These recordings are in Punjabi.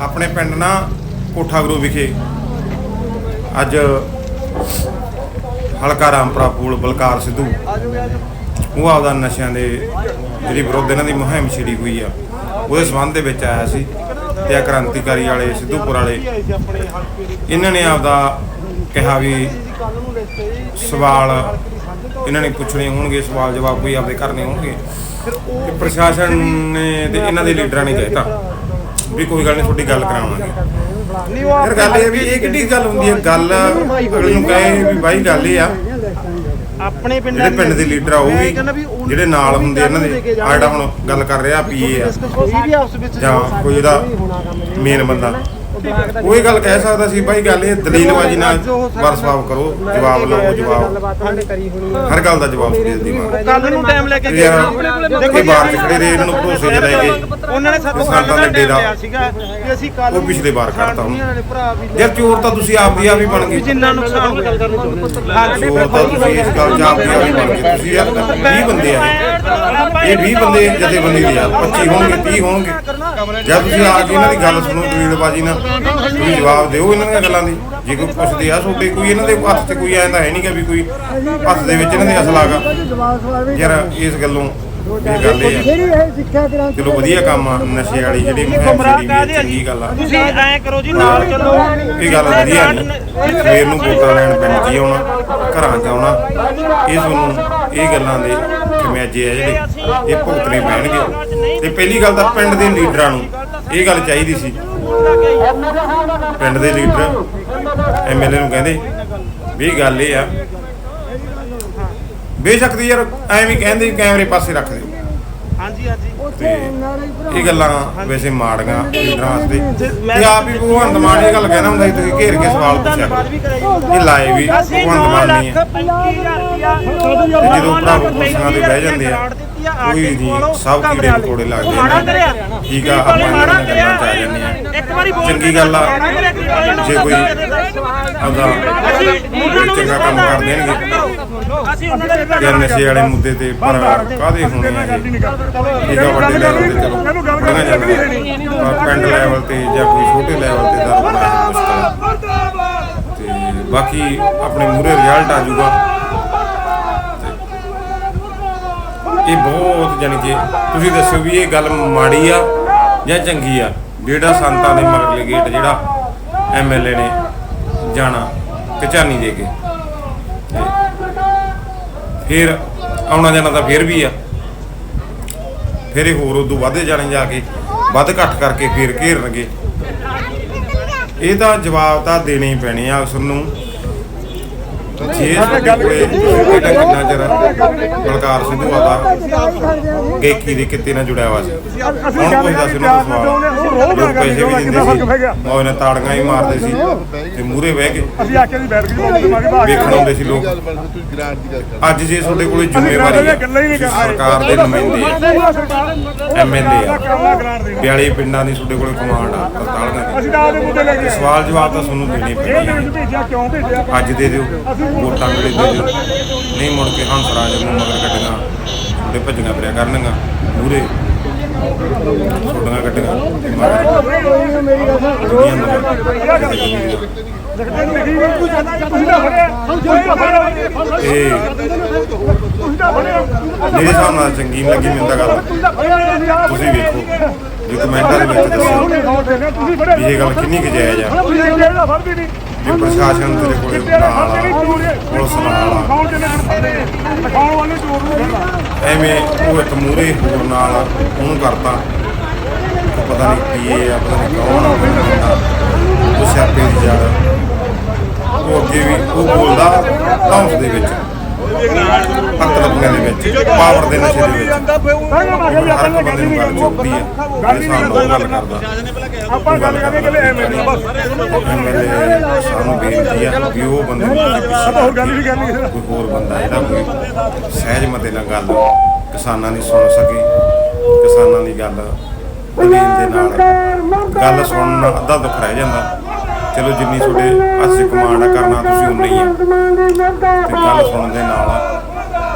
ਆਪਣੇ ਪਿੰਡ ਨਾ ਕੋਠਾ ਗੁਰੂ ਵਿਖੇ ਅੱਜ ਹਲਕਾ ਰਾਮਪੁਰਾ ਪੂਲ ਬਲਕਾਰ ਸਿੱਧੂ, ਉਹ ਆਪਦਾ ਨਸ਼ਿਆਂ ਦੇ ਜਿਹੜੀ ਵਿਰੋਧ ਇਹਨਾਂ ਦੀ ਮੁਹਿੰਮ ਛਿੜੀ ਹੋਈ ਆ, ਉਹਦੇ ਸੰਬੰਧ ਦੇ ਵਿੱਚ ਆਇਆ ਸੀ ਤੇ ਕ੍ਰਾਂਤੀਕਾਰੀ ਵਾਲੇ, ਸਿੱਧੂਪੁਰ ਵਾਲੇ, ਇਹਨਾਂ ਨੇ ਆਪਦਾ ਕਿਹਾ ਵੀ ਸਵਾਲ, ਇਹਨਾਂ ਨੇ ਪੁੱਛਣੇ ਹੋਣਗੇ, ਸਵਾਲ ਜਵਾਬ ਕੋਈ ਆਪਦੇ ਕਰਨੇ ਹੋਣਗੇ। ਪ੍ਰਸ਼ਾਸਨ ਨੇ ਤੇ ਇਹਨਾਂ ਦੇ ਲੀਡਰਾਂ ਨੇ ਕਹਿਤਾ ਵੀ ਕੋਈ ਗੱਲ ਨਹੀਂ ਤੁਹਾਡੀ ਗੱਲ ਕਰਾਵਾਂਗੇ। ਯਾਰ ਗੱਲ ਇਹ ਵੀ ਇਹ ਕਿੱਡੀ ਗੱਲ ਹੁੰਦੀ ਹੈ ਗੱਲ ਅਗਲੇ ਨੂੰ ਕਹੇ ਵੀ ਬਾਈ ਗੱਲ ਇਹ ਆ ਆਪਣੇ ਪਿੰਡ ਜਿਹੜੇ ਪਿੰਡ ਦੇ ਲੀਡਰ ਆ ਉਹ ਵੀ ਜਿਹੜੇ ਨਾਲ ਹੁੰਦੇ ਇਹਨਾਂ ਦੇ ਆ ਜਿਹੜਾ ਹੁਣ ਗੱਲ ਕਰ ਰਿਹਾ ਪੀਏ ਆ। ਕੋਈ ਵੀ ਆਪਸ ਵਿੱਚ ਜਾਂ ਕੋਈ ਇਹਦਾ ਮੇਨ ਬੰਦਾ। ਇਹ ਗੱਲ ਕਹਿ ਸਕਦਾ ਸੀ ਬਾਈ ਗੱਲ ਇਹ ਦਲੀਲਬਾਜ਼ੀ ਨਾਲ ਵਰਸਵਾਬ ਕਰੋ ਜਵਾਬ ਲਓ ਜਵਾਬ। ਹਰ ਗੱਲ ਦਾ ਜਵਾਬ ਦੇ ਦਿੱਤੀ ਮਾਰ ਕੱਲ ਨੂੰ ਟਾਈਮ ਲੈ ਕੇ ਗਏ ਯਾਰ ਇਹ ਬਾਹਰ ਚ ਖੜੇ ਰਹੇ ਇਹਨਾਂ ਨੂੰ ਭਰੋਸੇ ਚ ਲੈ ਕੇ ਉਹਨਾਂ ਨੇ ਸਾਥੋਂ ਕੱਲ ਦੇ ਦਾ ਡੇਰਾ। ਲਿਆ ਸੀਗਾ ਕਿ ਅਸੀਂ ਕੱਲ ਉਹ ਪਿਛਲੇ ਵਾਰ ਕਰਤਾ ਹੁਣ। ਉਹਨਾਂ। ਯਾਰ ਚੋਰ ਤਾਂ ਤੁਸੀਂ ਆਪ ਦੀ ਆਪ ਹੀ ਬਣ ਗਏ। ਜਿੰਨਾ ਨੁਕਸਾਨ ਹੋ ਗੱਲ ਕਰਨੀ ਚਾਹੁੰਦੇ ਚੋਰ ਤਾਂ ਤੁਸੀਂ ਇਸ ਗੱਲ ਚ ਆਪ ਦੀ ਆਪ ਹੀ ਬਣ ਗਏ। ਤੁਸੀਂ ਯਾਰ 20 ਬੰਦੇ ਆ। ਇਹ। ਇਹ 20 ਬੰਦੇ ਜਥੇਬੰਦੀ ਦੇ ਆ 25 ਹੋਣਗੇ 30 ਹੋਣਗੇ। ਜਦ ਤੁਸੀਂ ਆ ਕੇ ਇਹਨਾਂ ਦੀ ਗੱਲ ਸੁਣੋ ਦਲੀਲਬਾਜ਼ੀ ਨਾਲ ਤੁਸੀਂ ਜਵਾਬ ਦਿਓ ਇਹਨਾਂ ਦੀਆਂ ਗੱਲਾਂ ਦੀ। ਜੇ ਕੋਈ ਪੁੱਛਦੇ ਆ ਤੁਹਾਡੇ ਕੋਈ ਇਹਨਾਂ ਦੇ ਹੱਥ 'ਚ ਕੋਈ ਐਂਦਾ ਹੈ ਨਹੀਂਗਾ ਵੀ ਕੋਈ ਹੱਥ ਦੇ ਵਿੱਚ ਇਹਨਾਂ ਦੇ ਅਸਲ ਆਗਾ। ਯਾਰ ਇਸ ਗੱਲੋਂ ਇਹ ਗੱਲ ਇਹ ਆ। ਚਲੋ ਵਧੀਆ ਕੰਮ ਆ ਨਸ਼ੇ ਵਾਲੀ ਜਿਹੜੀ ਮੁਹਿੰਮ ਚੰਗੀ ਗੱਲ ਆ। ਤੁਸੀਂ ਐਂ ਕਰੋ ਜੀ ਨਾਲ ਚੱਲੋ। ਇਹ ਗੱਲ ਵਧੀਆ ਨਹੀਂ ਸਵੇਰ ਨੂੰ ਵੋਟਾਂ ਲੈਣ ਪਿੰਡ ਆਉਣਾ ਘਰਾਂ 'ਚ ਆਉਣਾ। ਇਹ ਤੁਹਾਨੂੰ ਇਹ ਗੱਲਾਂ ਦੇ ਖਮਿਆਜੇ ਆ ਜਿਹੜੇ ਇਹ ਭੁਗਤਣੇ ਪੈਣਗੇ। ਤੇ ਪਹਿਲੀ ਗੱਲ ਤਾਂ ਪਿੰਡ ਦੇ ਲੀਡਰਾਂ ਨੂੰ ਇਹ ਗੱਲ ਚਾਹੀਦੀ ਸੀ। ਪਿੰਡ ਦੇ ਲੀਡਰ ਐਮਐਲਏ ਨੂੰ ਕਹਿੰਦੇ ਵੀ ਗੱਲ ਇਹ ਆ। ਬੇਸ਼ੱਕ ਦੀ ਯਾਰ ਐਵੇਂ ਕਹਿੰਦੇ ਕੈਮਰੇ ਪਾਸੇ ਰੱਖ ਦਿਓ। ਹਾਂਜੀ ਹਾਂਜੀ। ਤੇ ਇਹ ਗੱਲਾਂ ਵੈਸੇ ਮਾੜੀਆਂ ਲੀਡਰਾਂ ਵਾਸਤੇ। ਤੇ ਆਪ ਹੀ ਭਗਵੰਤ ਮਾਨ ਇਹ ਗੱਲ ਕਹਿਣਾ ਹੁੰਦਾ ਸੀ ਤੁਸੀਂ ਘੇਰ ਕੇ ਸਵਾਲ ਪੁੱਛਿਆ। ਇਹ ਲਾਏ ਵੀ ਭਗਵੰਤ 9 ਮਾਨ ਨਹੀਂ ਹੈ। 25000 ਰੁਪਇਆ ਤੇ ਜਦੋਂ ਭਰਾ ਕੁਰਸੀਆਂ ਤੇ ਬਹਿ ਜਾਂਦੇ ਆ। ਕੋਈ ਨਹੀਂ ਸਭ ਕੀੜੇ ਮਕੌੜੇ ਲੱਗਦੇ ਨੇ ਠੀਕ ਆ ਆਪਾਂ ਇਹਨਾਂ ਗੱਲਾਂ ਚ ਆ ਜਾਂਦੇ ਆ। ਇੱਕ ਵਾਰੀ ਬੋਲ ਚੰਗੀ ਗੱਲ ਆ। ਜੇ ਕੋਈ ਆਪਦਾ ਚੰਗਾ ਕੰਮ ਕਰ ਦੇਣਗੇ ਜਾਂ ਨਸ਼ੇ ਵਾਲੇ ਮੁੱਦੇ ਤੇ ਪਰ ਕਾਦੇ ਹੋਣੇ ਆ ਇਹ ਠੀਕ ਆ ਵੱਡੇ ਲੈਵਲ ਤੇ ਚਲੋ ਜਾਂਦੀਆਂ ਪਰ ਪਿੰਡ ਲੈਵਲ ਤੇ ਜਾਂ ਕੋਈ ਛੋਟੇ ਲੈਵਲ ਤੇ ਦਾ ਮੁਸ਼ਕਲ। ਤੇ ਬਾਕੀ ਆਪਣੇ ਮੂਰੇ ਰਿਜ਼ਲਟ ਆ ਜਾਊਗਾ। ਤੇ ਇਹ ਬਹੁਤ ਜਾਣੀ ਕਿ ਤੁਸੀਂ ਦੱਸੋ ਵੀ ਇਹ ਗੱਲ ਮਾੜੀ ਆ ਜਾਂ ਚੰਗੀ ਆ? ਜਿਹੜਾ ਸੰਤਾਂ ਦੇ ਮਗਰਲੇ ਗੇਟ ਜਿਹੜਾ ਐਮਐਲਏ ਨੇ ਜਾਣਾ ਕਚਾਨੀ ਦੇ ਕੇ। ਤੇ ਫਿਰ ਆਉਣਾ ਜਾਣਾ ਤਾਂ ਫਿਰ ਵੀ ਆ। ਫਿਰ ਇਹ ਹੋਰ ਉਦੋਂ ਵੱਧੇ ਜਾਣੇ ਜਾ ਕੇ, ਵੱਧ ਘੱਟ ਕਰਕੇ ਫਿਰ ਘੇਰਨਗੇ। ਇਹ ਤਾਂ ਜਵਾਬ ਤਾਂ ਦੇਣੇ ਹੀ ਪੈਣੇ ਆ ਉਸ ਨੂੰ। ਜੇ ਕਿੰਨਾ ਚਿਰ ਬਲਕਾਰ ਸਿੱਧੂ ਆਦਾ ਗੇਕੀ ਦੇ ਕਿੱਤੇ ਨਾਲ ਜੁੜਿਆ ਹੋਇਆ ਸੀ। ਹੁਣ ਕੋਈ ਦੱਸ ਇਹਨਾਂ ਦਾ ਸਵਾਲ। ਲੋਕ ਪੈਸੇ ਵੀ ਦਿੰਦੇ ਸੀ ਮੌਜ ਨਾਲ ਤਾੜੀਆਂ ਹੀ ਮਾਰਦੇ ਸੀ ਤੇ ਮੂਹਰੇ ਬਹਿ ਕੇ ਅਸੀਂ ਆਕੇ ਦੀ ਬੈਠ ਕੇ ਦਿਮਾਗੀ ਭਾਗ ਵੇਖਣ ਆਉਂਦੇ ਸੀ ਲੋਕ। ਅੱਜ ਜੇ ਤੁਹਾਡੇ ਕੋਲੇ ਜ਼ਿੰਮੇਵਾਰੀ ਹੈ ਸਰਕਾਰ ਦੇ ਨੁਮਾਇੰਦੇ ਐਮਐਲਏ ਆ। ਗ੍ਰਾਂਟ ਦੇ 42 ਪਿੰਡਾਂ ਦੀ ਤੁਹਾਡੇ ਕੋਲੇ ਕਮਾਂਡ ਆ ਤਰਤਾਲੀਆਂ ਅਸੀਂ ਤਾਂ ਆਪਦੇ ਮੁੱਦੇ ਲੈ ਕੇ ਸਵਾਲ ਜਵਾਬ ਤਾਂ ਤੁਹਾਨੂੰ ਦੇਣੇ ਪੈਣੇ। ਅੱਜ ਦੇ ਦਿਓ। ਵੋਟਾਂ ਵੇਲੇ ਦੇ ਦਿਓ। ਨਹੀਂ ਮੁੜ ਕੇ ਹੰਸਰਾਜ ਨੂੰ ਮਗਰ ਕੱਢਣਾ ਤੁਹਾਡੇ ਭੱਜੀਆਂ ਫਿਰਿਆ ਕਰਨਗਾ ਮੂਰੇ ਛੋਟੀਆਂ ਕੱਢੀਆਂ ਤੇ ਮੇਰੇ ਹਿਸਾਬ ਚੰਗੀ ਲੱਗੀ ਮੈਨੂੰ ਤਾਂ ਗੱਲ ਤੁਸੀਂ ਵੇਖੋ ਜੇ ਕਮੈਂਟਾਂ ਦੇ ਵਿੱਚ ਦੱਸੋ ਇਹ ਗੱਲ ਕਿੰਨੀ ਕੁ ਜਾਇਜ਼ ਆ। ਤੇ ਪ੍ਰਸ਼ਾਸਨ ਤੇਰੇ ਕੋਲੇ ਨਾਲ ਆ ਪੁਲਿਸ ਨਾਲ ਆ ਐਵੇਂ ਉਹ ਇੱਕ ਮੂਰੇ ਹੋਰ ਨਾਲ ਉਹਨੂੰ ਕਰਤਾ ਉਹ ਪਤਾ ਨਹੀਂ ਕੀ ਇਹ ਆ ਪਤਾ ਨਹੀਂ ਕੌਣ ਆ ਬੰਦਾ ਉਹ ਸਿਆਪੇ ਦੀ ਜੜ ਉਹ ਅੱਗੇ ਵੀ ਉਹ ਬੋਲਦਾ ਹੌਸ ਦੇ ਵਿੱਚ। ਪੱਤਰਪੀਆਂ ਦੇ ਵਿੱਚ ਪਾਵਰ ਦੇ ਨਸ਼ੇ ਦੇ ਵਿੱਚ। ਹਰ ਇੱਕ ਬੰਦੇ ਨੂੰ ਗੱਲ ਚੁੱਕਦੀ ਆ ਮੇਰੇ ਸਾਹਮਣੇ ਉਹ ਗੱਲ ਕਰਦਾ। ਆਪਾਂ ਗੱਲ ਕਰਦੇ ਕਿ ਨਹੀਂ ਬਸ। ਐਮਐਲਏ ਸਾਨੂੰ ਬੇਨਤੀ ਆ ਵੀ ਉਹ ਬੰਦੇ ਨੂੰ ਅੱਗੇ ਆਪਾਂ ਹੋਰ ਗੱਲ ਵੀ ਕਰਨੀ ਕੋਈ ਹੋਰ ਬੰਦਾ ਜਿਹੜਾ ਕੋਈ ਸਹਿਜ ਮਤੇ ਨਾਲ ਗੱਲ ਕਿਸਾਨਾਂ ਦੀ ਸੁਣ ਸਕੇ ਕਿਸਾਨਾਂ ਦੀ ਗੱਲ ਦਲੀਲ ਦੇ ਨਾਲ ਗੱਲ ਸੁਣਨ ਨਾਲ ਅੱਧਾ ਦੁੱਖ ਰਹਿ ਜਾਂਦਾ। ਚਲੋ ਜਿੰਨੀ ਤੁਹਾਡੇ 'ਚ ਕਮਾਂਡ ਆ ਕਰਨਾ ਤੁਸੀਂ ਉਨਾ ਹੀ ਆ। ਤੇ ਗੱਲ ਸੁਣਨ ਦੇ ਨਾਲ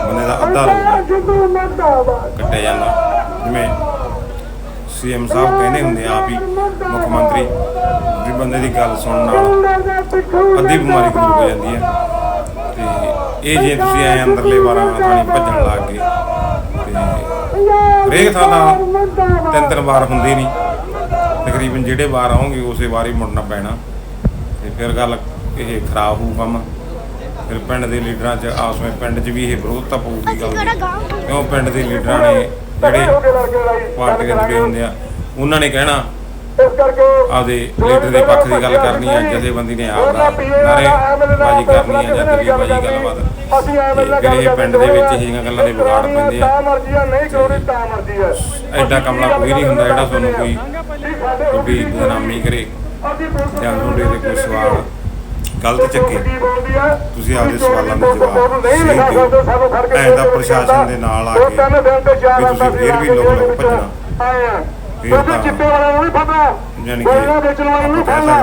ਬੰਦੇ ਦਾ ਅੱਧਾ ਰੋਗ ਕੱਟਿਆ ਜਾਂਦਾ। ਜਿਵੇਂ ਸੀਐਮ ਸਾਹਿਬ ਕਹਿੰਦੇ ਹੁੰਦੇ ਆ ਆਪ ਹੀ ਮੁੱਖ ਮੰਤਰੀ ਵੀ ਬੰਦੇ ਦੀ ਗੱਲ ਸੁਣਨ ਨਾਲ ਅੱਧੀ ਬਿਮਾਰੀ ਦੂਰ ਹੋ ਜਾਂਦੀ ਹੈ। ਤੇ ਇਹ ਜੇ ਤੁਸੀਂ ਐ ਅੰਦਰਲੇ ਵਾਰਾਂ ਥਾਣੀ ਭੱਜਣ ਲੱਗ ਗਏ ਤੇ ਹਰੇਕ ਥਾਂ ਦਾ ਤਿੰਨ ਤਿੰਨ ਵਾਰ ਹੁੰਦੀ ਨਹੀਂ। ਤਕਰੀਬਨ ਜਿਹੜੇ ਵਾਰ ਆਉਂਗੇ ਉਸੇ ਵਾਰ ਹੀ ਮੁੜਨਾ ਪੈਣਾ। ਤੇ ਫਿਰ ਗੱਲ ਇਹ ਖਰਾਬ ਹੋਊ ਕੰਮ। ਫਿਰ ਪਿੰਡ ਦੇ ਲੀਡਰਾਂ 'ਚ ਵਿੱਚ ਪਿੰਡ 'ਚ ਵੀ ਇਹ ਵਿਰੋਧਤਾ ਪਊਗੀ ਗੱਲ ਕਿਉਂ? ਪਿੰਡ ਦੇ ਲੀਡਰਾਂ ਨੇ ਜਿਹੜੇ ਪਾਰਟੀਆਂ ਦੇ ਜੁੜੇ ਹੁੰਦੇ ਆ ਉਹਨਾਂ ਨੇ ਕਹਿਣਾ ਇਸ ਕਰਕੇ ਆਪਦੇ ਲੀਡਰ ਦੇ ਪੱਖ ਦੀ ਗੱਲ ਕਰਨੀ ਆ ਜਥੇਬੰਦੀ ਨੇ ਆਪਦਾ ਨਾਰੇ ਬਾਜੀ ਕਰਨੀ ਆ ਜਾਂ ਦਿੱਲੀ ਬਾਜੀ ਗੱਲਬਾਤ ਤੇ ਇਹ ਪਿੰਡ ਦੇ ਵਿੱਚ ਇਹ ਜਿਹੀਆਂ ਗੱਲਾਂ ਦੇ ਵਿਗਾੜ ਪੈਂਦੇ ਆ। ਤਾਂ ਤਾਂ ਐਡਾ ਕਮਲਾ ਕੋਈ ਨਹੀਂ ਹੁੰਦਾ ਜਿਹੜਾ ਤੁਹਾਨੂੰ ਕੋਈ ਕੋਈ ਬਦਨਾਮੀ ਕਰੇ। ਜਾਂ ਤੁਹਾਡੇ ਤੇ ਕੋਈ ਸਵਾਲ ਗਲਤ ਚੱਕੇ। ਤੁਸੀਂ ਆਪਦੇ ਸਵਾਲਾਂ ਦੇ ਜਵਾਬ ਨਹੀਂ ਸਹੀ ਦਿਓ ਸਕਦੇ ਸਾਨੂੰ ਫੜ ਕੇ ਐਂ ਤਾਂ ਪ੍ਰਸ਼ਾਸਨ ਦੇ ਨਾਲ ਆ ਕੇ ਤਿੰਨ ਦਿਨ ਤੇ ਚਾਰ ਵੀ ਤੁਸੀਂ ਫਿਰ ਵੀ ਲੋਕ ਲੋਕ ਭੱਜਣਾ। ਫਿਰ ਤਾਂ ਚਿੱਟੇ ਵਾਲਿਆਂ ਨੂੰ ਨਹੀਂ ਫੜਨਾ। ਯਾਨੀ ਕਿ ਗੋਲੀਆਂ ਵੇਚਣ ਵਾਲਿਆਂ ਨੂੰ ਫੜਨਾ।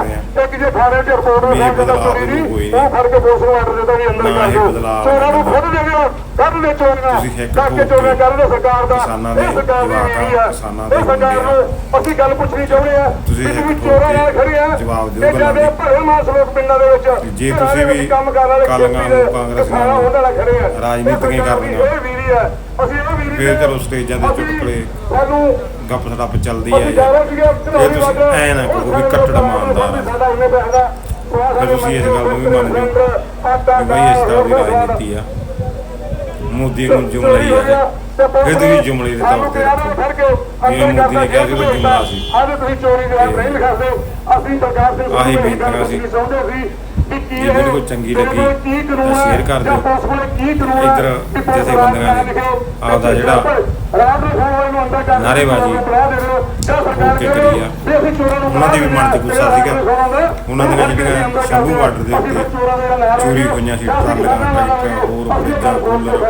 ਇੱਕ ਜੇ ਥਾਣੇ 'ਚ ਰਿਪੋਰਟ ਵੀ ਕੇ ਬਦਲਾਅ ਚੋਰੀ ਦੀ ਉਹ ਫੜ ਕੇ ਪੁਲਿਸ ਨੂੰ ਆਰਡਰ ਦਿੱਤਾ ਵੀ ਅੰਦਰ ਕਰ ਦਿਓ। ਬਦਲਾਅ ਚੋਰਾਂ ਨੂੰ ਹੋਣਾ। ਖੁਦ ਦੇ ਦਿਓ ਕੱਢ ਦੇ ਚੋਰੀਆਂ। ਕਰਕੇ ਚੋਰੀਆਂ ਕੇ ਕਰ ਦਿਓ ਸਰਕਾਰ ਦਾ। ਇਹ ਸਰਕਾਰ ਦੀ ਨੀਤੀ ਆ। ਇਹ ਸਰਕਾਰ ਆ। ਨੂੰ ਅਸੀਂ ਗੱਲ ਪੁੱਛਣੀ ਚਾਹੁੰਦੇ ਆ। ਤੁਸੀਂ ਵੀ ਠੋਕ ਚੋਰਾਂ ਨਾਲ ਕੇ ਖੜੇ ਆ। ਜਵਾਬ ਦਿਓ ਇਹ ਗੱਲਾਂ ਦੇ। ਭਰੇ ਮਾਸ ਲੋਕ ਪਿੰਡਾਂ ਦੇ ਵਿੱਚ। ਜੇ ਤੁਸੀਂ ਵੀ ਕੰਮ ਕਰਨ ਵਾਲੇ ਕਾਲੀਆਂ ਨੂੰ, ਨੂੰ ਉਹਨਾਂ ਨਾਲ ਖੜੇ ਆ। ਰਾਜਨੀਤੀਆਂ ਇਹ ਕਰਨੀਆਂ। ਇਹ ਵੀਰੀ ਆ। ਅਸੀਂ ਇਹ ਵੀਰੀ ਫਿਰ ਚਲੋ ਸਟੇਜਾਂ ਦੇ ਚੁਟਕਲੇ। ਸਾਨੂੰ ਗੱਪ ਸੜੱਪ ਚੱਲਦੀ ਹੈ। ਅਸੀਂ ਜਾ ਰਹੇ ਸੀਗੇ ਜੇ ਤੁਸੀਂ ਐਂ ਨਾ ਕਹੋ ਵੀ ਕੱਟੜ ਇਮਾਨਦਾਰ ਆ। ਸਾਡਾ ਇੰਨੇ ਪੈਸੇ ਦਾ। ਫਿਰ ਤੁਸੀਂ ਇਸ ਗੱਲ ਨੂੰ ਵੀ ਮੰਨਦੇ ਹੋ ਵੀ ਬਈ ਇਸ ਤਰ੍ਹਾਂ ਦੀ ਰਾਜਨੀਤੀ ਆ। ਮੋਦੀ ਨੂੰ ਜੁਮਲਾ ਹੀ ਹੈ ਫਿਰ ਤੁਸੀਂ ਜੁਮਲੇ ਦੇ ਤੌਰ ਤੇ ਰੱਖੋ ਇਹ ਮੋਦੀ ਨੇ ਕਿਹਾ ਸੀ ਉਹ ਜੁਮਲਾ ਸੀ ਅੱਜ ਤੁਸੀਂ ਚੋਰੀ ਦੇ ਨਹੀਂ ਲਿਖਾਦੇ ਅਸੀਂ ਸਰਕਾਰ ਦੇ ਆਹੀ ਬੇਨਤੀਆਂ ਸੀ। ਜੇ ਵੀਡੀਓ ਚੰਗੀ ਲੱਗੀ ਤਾਂ ਸ਼ੇਅਰ ਕਰ ਦਿਓ। ਇੱਧਰ ਜਥੇਬੰਦੀਆਂ ਨੇ। ਆਪਦਾ ਜਿਹੜਾ ਰਾਤ ਨੂੰ ਫੋਨ ਵਾਲੇ ਨੂੰ ਅੰਦਰ ਕਰ ਦਿਓ। ਨਾਅਰੇਬਾਜ਼ੀ ਬੁਲਾ ਦੇ ਦਿਓ। ਜਾਂ ਸਰਕਾਰ ਹੋ ਕੇ ਕਰੇ, ਆ। ਉਹਨਾਂ ਦੀ ਵੀ ਮਨ 'ਚ ਗੁੱਸਾ ਸੀਗਾ। ਉਹਨਾਂ ਦੀਆਂ ਜਿਹੜੀਆਂ ਸ਼ੰਭੂ। ਬਾਰਡਰ ਦੇ ਉੱਤੇ ਚੋਰਾਂ ਹੋਈਆਂ ਸੀ ਟਰਾਲੀਆਂ ਟਰੈਕਟਰ ਹੋਰ ਫਰਿੱਜਾਂ ਕੂਲਰ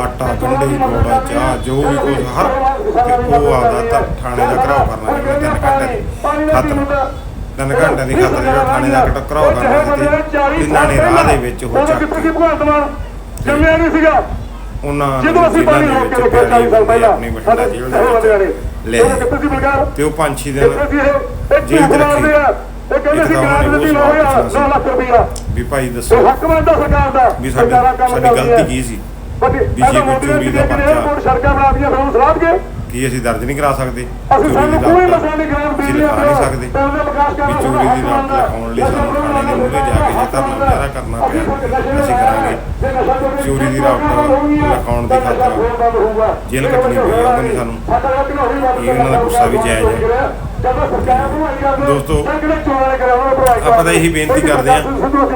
ਆਟਾ ਗੰਢੇ ਗੋੜਾ ਚਾਹ ਜੋ ਵੀ ਕੁਝ ਹਰ ਤੇ ਉਹ ਆਪਦਾ ਤਾਂ ਥਾਣੇ ਦਾ ਘਰਾਓ ਕਰਨਾ ਜਿਵੇਂ ਤਿੰਨ ਘੰਟੇ ਦੀ ਖਾਤਰ ਤਿੰਨ ਘੰਟੇ ਦੀ ਖਾਤਰ ਜਿਹੜਾ ਥਾਣੇ ਦਾ ਘਰਾਓ ਕਰਨਾ ਤੇ ਇਹਨਾਂ ਨੇ ਰਾਹ ਦੇ ਵਿੱਚ ਉਹ ਚੱਕ ਕੇ। ਜੰਮਿਆ ਨਹੀਂ ਸੀਗਾ। ਉਹਨਾਂ ਜਦੋਂ ਅਸੀਂ ਪਾਣੀ ਦੇ ਰੋਕ ਕੇ ਰੱਖਿਆ 40 ਸਾਲ ਪਹਿਲਾਂ। ਬਠਿੰਡਾ ਜੇਲ੍ਹ ਦੇ ਲੈ ਤੇ ਉਹ ਪੰਜ ਛੇ ਦਿਨ ਕਿੱਥੇ ਸੀ ਇਹ? ਇਹ ਜੇਲ੍ਹ ਮਾਰਦੇ ਆ। ਇਹ ਕਹਿੰਦੇ ਸੀ ਗ੍ਰਾਂਟ ਉਹਨੇ ਦਿੱਤੀ ਉਹ 9000 ਸਵਾਲ 9 ਲੱਖ ਰੁਪਇਆ ਵੀ ਭਾਈ ਦੱਸੋ ਹੱਕ ਬਣਦਾ ਸਰਕਾਰ ਦਾ। ਵੀ ਸਾਡੀ ਸਾਡੀ। ਗਲਤੀ ਕੀ ਸੀ? ਵੀ ਜੇ ਕੋਈ ਚੋਰੀ ਦਾ ਏਅਰਪੋਰਟ ਸੜਕਾਂ ਬਣਾਦੀਆਂ ਸਾਨੂੰ ਸਲਾਹ ਕੇ ਕੀ ਅਸੀਂ ਦਰਜ ਨਹੀਂ ਕਰਾ ਸਕਦੇ? ਅਸੀਂ ਚੋਰੀ ਸਾਨੂੰ ਦੀ ਕੋਈ ਰਾਤ ਅਸੀਂ ਲਿਖਾ ਨਹੀਂ ਸਕਦੇ। ਵੀ ਚੋਰੀ ਦੀ ਰਾਤ ਲਿਖਾਉਣ ਲਈ ਸਾਨੂੰ ਥਾਣੇ ਦੇ ਮੂਹਰੇ ਜਾ ਕੇ ਜੇ ਧਰਨਾ ਮੁਜ਼ਾਹਰਾ ਕਰਨਾ ਪਿਆ। ਅਸੀਂ ਕਰਾਂਗੇ। ਚੋਰੀ ਦੀ ਰਾਤ ਲਿਖਾਉਣ ਦੀ ਖਾਤਰ ਜੇਲ੍ਹ ਕੱਟਣੀ ਪਈ ਆ, ਉਹ ਨਹੀਂ ਸਾਨੂੰ ਇਹ ਉਹਨਾਂ ਦਾ ਗੁੱਸਾ ਵੀ ਜਾਇਜ਼ ਹੈ। ਦੋਸਤੋ, ਆਪਾਂ ਤਾਂ ਇਹੀ ਬੇਨਤੀ ਕਰਦੇ ਹਾਂ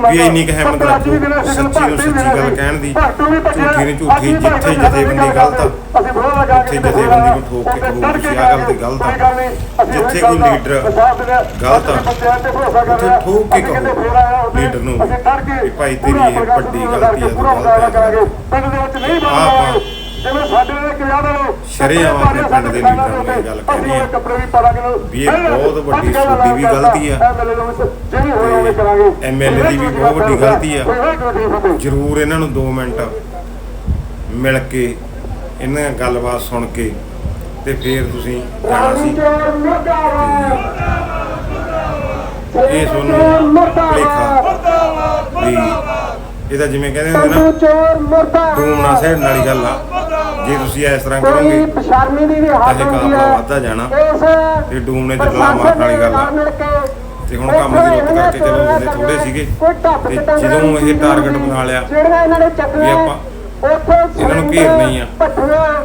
ਵੀ ਇੰਨੀ ਕੁ ਹਿੰਮਤ ਰੱਖੋ ਸੱਚੀ ਨੂੰ ਸੱਚੀ ਗੱਲ ਕਹਿਣ ਦੀ ਝੂਠੀ ਨੂੰ ਝੂਠੀ ਜਿੱਥੇ ਜਥੇਬੰਦੀ ਗਲਤ ਆ ਉੱਥੇ ਜਥੇਬੰਦੀ ਨੂੰ ਠੋਕ ਕੇ ਕਹੋ ਤੁਸੀਂ ਆਹ ਗੱਲ ਤੇ ਗਲਤ ਆ। ਜਿੱਥੇ ਕੋਈ ਲੀਡਰ ਗਲਤ ਆ। ਉੱਥੇ ਠੋਕ ਕੇ ਕਹੋ। ਲੀਡਰ ਨੂੰ ਵੀ ਭਾਈ ਤੇਰੀ ਇਹ ਵੱਡੀ ਗਲਤੀ ਆ ਤੂੰ ਗਲਤ ਹੈ ਪਿੰਡ ਦੇ ਵਿੱਚ ਨਹੀਂ ਬਣਦਾ ਜਿਵੇਂ ਸਾਡੇ ਨੇ ਕਿਹਾ ਦਾ ਸ਼ਰੇਆਮ ਆਪਣੇ ਪਿੰਡ ਦੇ ਲੀਡਰਾਂ ਨੂੰ ਇਹ ਗੱਲ ਕਹਿਣੀ ਆ ਕੱਪੜੇ ਵੀ ਇਹ ਬਹੁਤ ਵੱਡੀ ਤੁਹਾਡੀ ਵੀ ਗਲਤੀ ਆ। ਐਮਐਲਏ ਦੀ ਵੀ ਬਹੁਤ ਵੱਡੀ ਗਲਤੀ ਆ। ਜ਼ਰੂਰ ਇਹਨਾਂ ਨੂੰ 2 ਮਿੰਟ ਮਿਲ ਕੇ ਇਹਨਾਂ ਦੀ ਗੱਲਬਾਤ ਸੁਣ ਕੇ ਤੇ ਫੇਰ ਤੁਸੀਂ ਜਾਣਾ ਸੀ। ਇਹ ਤੁਹਾਨੂੰ ਭੁਲੇਖਾ ਵੀ ਇਹਦਾ ਜਿਵੇਂ ਕਹਿੰਦੇ ਹੁੰਦੇ ਨਾ ਚੋਰ ਮੁਰਦਾ ਧੂਮ ਨਾ ਸਹਿਣ ਵਾਲੀ ਗੱਲ ਆ। ਜੇ ਤੁਸੀਂ ਇਸ ਤਰ੍ਹਾਂ ਕਰੋਗੇ ਸ਼ਰਮੀ ਦੀ ਵੀ ਤਾਂ ਹੱਦ ਇਹ ਹੈ। ਵੱਧਦਾ ਜਾਣਾ। ਤੇ ਡੂਮ ਨੇ ਜਗਲਾ ਮਾਰਨ ਵਾਲੀ ਗੱਲ ਆ। ਤੇ ਹੁਣ ਕੰਮ ਦੀ ਰੁੱਤ ਕਰਕੇ ਚਲੋ ਬੰਦੇ ਥੋੜੇ ਸੀਗੇ। ਤੇ ਜਦੋਂ ਇਹ ਟਾਰਗੇਟ ਬਣਾ ਲਿਆ ਜਿਹੜੀਆਂ ਇਹਨਾਂ ਨੇ ਚੱਕੀਆਂ ਵੀ ਆਪਾਂ ਉੱਥੇ ਇਹਨਾਂ ਨੂੰ ਘੇਰਨਾ ਹੀ ਆ।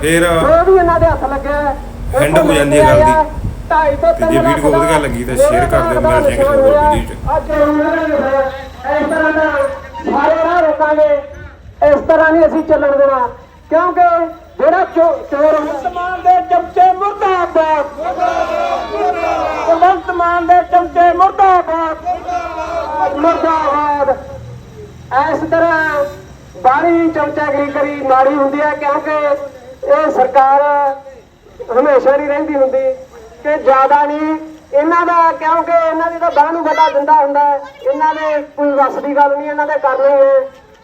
ਫਿਰ ਜੋ ਵੀ ਇਹਨਾਂ ਦੇ ਹੱਥ ਲੱਗਿਆ ਹਿੰਡ ਹੋ ਜਾਂਦੀ ਹੈ ਗੱਲ ਦੀ। ਤੋਂ ਤੇ ਜੇ ਵੀਡੀਓ ਵਧੀਆ ਲੱਗੀ ਤਾਂ ਸ਼ੇਅਰ ਕਰ ਦਿਓ ਮਿਲ ਜਾਏਗਾ ਹੋਰ ਵੀਡੀਓ 'ਚ। ਅੱਜ ਇਸ ਤਰ੍ਹਾਂ ਦਾ ਸਾਰੇ ਰਾਹ ਰੋਕਾਂਗੇ। ਇਸ ਤਰ੍ਹਾਂ ਨਹੀਂ ਅਸੀਂ ਚੱਲਣ ਦੇਣਾ। ਕਿਉਂਕਿ ਜਿਹੜਾ ਚੋਰ ਮੁਸਲਮਾਨ ਦੇ ਚਮਚੇ ਮੁਰਦਾਬਾਦ। ਭਗਵੰਤ ਮਾਨ ਦੇ ਚਮਚੇ ਮੁਰਦਾਬਾਦ। ਮੁਰਦਾਬਾਦ। ਇਸ ਤਰ੍ਹਾਂ ਬਾਣੀ ਚਮਚਾਗਰੀ ਕਰੀ ਮਾੜੀ ਹੁੰਦੀ ਹੈ ਕਿਉਂਕਿ ਇਹ ਸਰਕਾਰ ਹਮੇਸ਼ਾ ਨਹੀਂ ਰਹਿੰਦੀ ਹੁੰਦੀ ਕਿ ਜ਼ਿਆਦਾ ਨਹੀਂ ਇਹਨਾਂ ਦਾ ਕਿਉਂਕਿ ਇਹਨਾਂ ਦੀ ਤਾਂ ਬਾਹ ਨੂੰ ਵੱਡਾ ਦਿੰਦਾ ਹੁੰਦਾ ਹੈ। ਇਹਨਾਂ ਦੇ ਕੋਈ ਵਸ ਦੀ ਗੱਲ ਨਹੀਂ, ਇਹਨਾਂ ਦੇ ਕਰਨੀ ਹੈ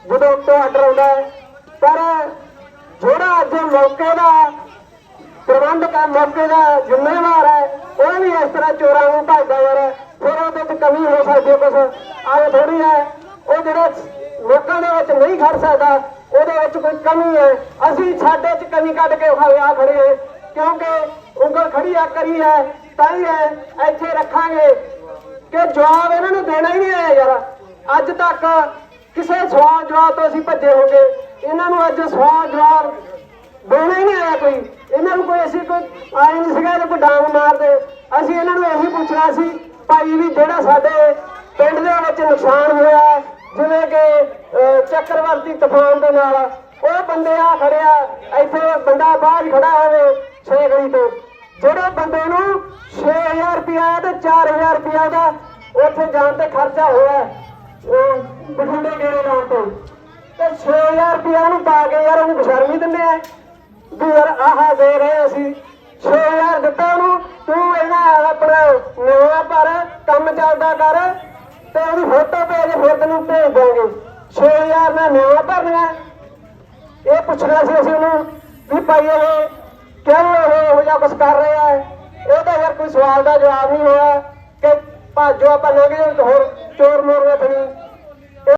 ਜਦੋਂ ਉੱਤੋਂ ਆਰਡਰ ਆਉਂਦਾ ਹੈ। ਪਰ ਜਿਹੜਾ ਅੱਜ ਮੌਕੇ ਦਾ ਪ੍ਰਬੰਧਕ ਹੈ ਮੌਕੇ ਦਾ ਜ਼ਿੰਮੇਵਾਰ ਹੈ, ਉਹ ਵੀ ਇਸ ਤਰ੍ਹਾਂ ਚੋਰਾਂ ਨੂੰ ਭਜਦਾ ਯਾਰ ਹੈ। ਕੁਛ। ਆਏ ਥੋੜੀ ਹੈ। ਉਹ ਜਿਹੜਾ ਲੋਕਾਂ ਦੇ ਵਿੱਚ ਨਹੀਂ ਖੜ ਸਕਦਾ, ਉਹਦੇ ਵਿੱਚ ਕੋਈ ਕਮੀ ਹੈ। ਅਸੀਂ ਸਾਡੇ 'ਚ ਕਮੀ ਕੱਢ ਕੇ ਵਿਖਾਵੇ ਆ ਖੜੇ ਹਾਂ ਕਿਉਂਕਿ ਉਂਗਲ ਖੜੀ ਆ ਕਰੀ ਹੈ, ਤਾਂ ਹੀ ਹੈ, ਇੱਥੇ ਰੱਖਾਂਗੇ। ਕਿ ਜਵਾਬ ਇਹਨਾਂ ਨੂੰ ਦੇਣਾ ਹੀ ਨਹੀਂ ਆਇਆ ਯਾਰ। ਅੱਜ ਤੱਕ ਕਿਸੇ ਸਵਾਲ ਜਵਾਬ ਤੋਂ ਅਸੀਂ ਭੱਜੇ ਹੋ ਗਏ ਇਹਨਾਂ ਨੂੰ ਅੱਜ ਸਵਾਲ ਜਵਾਬ ਦੇਣਾ ਹੀ ਨਹੀਂ ਆਇਆ ਕੋਈ। ਇਹਨਾਂ ਨੂੰ ਕੋਈ ਅਸੀਂ ਕੋਈ ਆਏ ਨਹੀਂ ਸੀਗਾ ਜੇ ਕੋਈ ਡਾਂਗ ਮਾਰਦੇ ਅਸੀਂ ਇਹਨਾਂ ਨੂੰ ਇਹੀ ਪੁੱਛਣਾ ਸੀ, ਭਾਈ ਵੀ ਜਿਹੜਾ ਸਾਡੇ ਪਿੰਡ ਦੇ ਵਿੱਚ ਨੁਕਸਾਨ ਹੋਇਆ ਜਿਵੇਂ ਕਿ ਚੱਕਰਵਰਤੀ ਤੂਫਾਨ ਦੇ ਨਾਲ ਉਹ ਬੰਦੇ ਆ ਖੜਿਆ ਇੱਥੇ ਬੰਦਾ ਬਾਹਰ ਹੀ ਖੜਾ ਹੋਵੇ ਛੇ ਗਲੀ ਤੋਂ। ਜਿਹੜੇ ਬੰਦੇ ਨੂੰ 6000 ਰੁਪਇਆ ਤੇ 4000 ਰੁਪਇਆ ਦਾ ਉੱਥੇ ਜਾਣ ਤੇ ਖਰਚਾ ਹੋਇਆ, ਉਹ ਬਠਿੰਡੇ ਗੇੜੇ ਲਾਉਣ ਤੋਂ। ਤੇ 6000 ਰੁਪਇਆ ਨੂੰ ਪਾ ਕੇ ਯਾਰ ਉਹਨੂੰ ਬਸ਼ਰਮੀ ਦਿੰਦੇ ਆ। ਵੀ ਯਾਰ ਆਹ ਦੇ ਰਹੇ ਅਸੀਂ। 6000 ਦਿੱਤਾ ਉਹਨੂੰ, ਤੂੰ ਇਹਨਾਂ ਆਪਣਾ ਨਵਾਂ ਪਰ ਕੰਮ ਚੱਲਦਾ ਕਰ ਤੇ ਉਹਦੀ ਫੋਟੋ ਭੇਜ ਫਿਰ ਤੈਨੂੰ ਭੇਜ ਦਾਂਗੇ। 6000 ਨਾਲ ਨਵਾਂ ਭਰਨਾ ਇਹ ਪੁੱਛਣਾ ਸੀ ਅਸੀਂ ਉਹਨੂੰ ਵੀ ਭਾਈ ਇਹ ਕਿਉਂ ਇਹ ਇਹੋ ਜਿਹਾ ਕੁਝ ਕਰ ਰਿਹਾ ਹੈ? ਇਹਦਾ ਯਾਰ ਕੋਈ ਸਵਾਲ ਦਾ ਜਵਾਬ ਨਹੀਂ ਹੋਇਆ ਕਿ ਭਾਜੋ ਆਪਾਂ ਲੰਘ ਜਾਓ ਤੇ ਹੋਰ ਚੋਰ ਮੋਰ ਵੇਖਣੀ